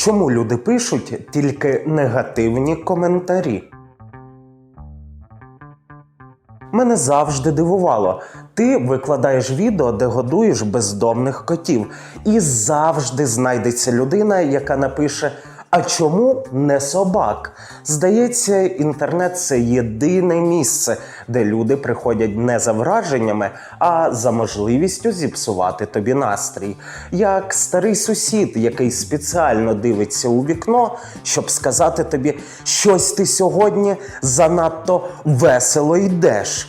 Чому люди пишуть тільки негативні коментарі? Мене завжди дивувало. Ти викладаєш відео, де годуєш бездомних котів, і завжди знайдеться людина, яка напише: А чому не собак? Здається, інтернет це єдине місце, де люди приходять не за враженнями, а за можливістю зіпсувати тобі настрій. Як старий сусід, який спеціально дивиться у вікно, щоб сказати тобі, щось ти сьогодні занадто весело йдеш.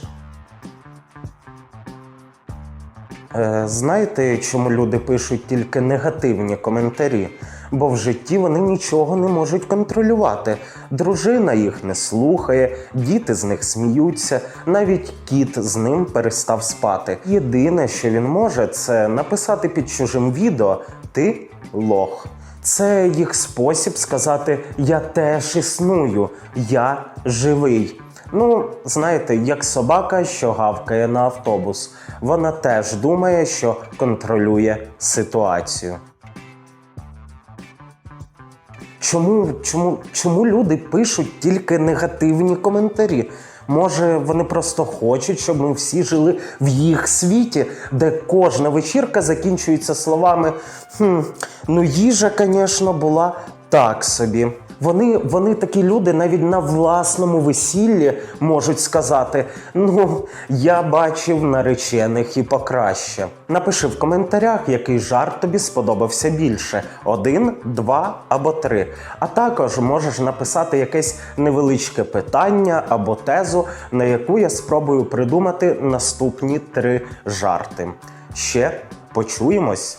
Знаєте, чому люди пишуть тільки негативні коментарі? Бо в житті вони нічого не можуть контролювати. Дружина їх не слухає, діти з них сміються, навіть кіт з ним перестав спати. Єдине, що він може, це написати під чужим відео Ти лох. Це їх спосіб сказати Я теж існую, я живий. Ну, знаєте, як собака, що гавкає на автобус. Вона теж думає, що контролює ситуацію. Чому, чому, чому люди пишуть тільки негативні коментарі? Може, вони просто хочуть, щоб ми всі жили в їх світі, де кожна вечірка закінчується словами хм, ну їжа, звісно, була так собі. Вони, вони такі люди навіть на власному весіллі можуть сказати: ну, я бачив наречених і покраще. Напиши в коментарях, який жарт тобі сподобався більше: один, два або три. А також можеш написати якесь невеличке питання або тезу, на яку я спробую придумати наступні три жарти. Ще почуємось.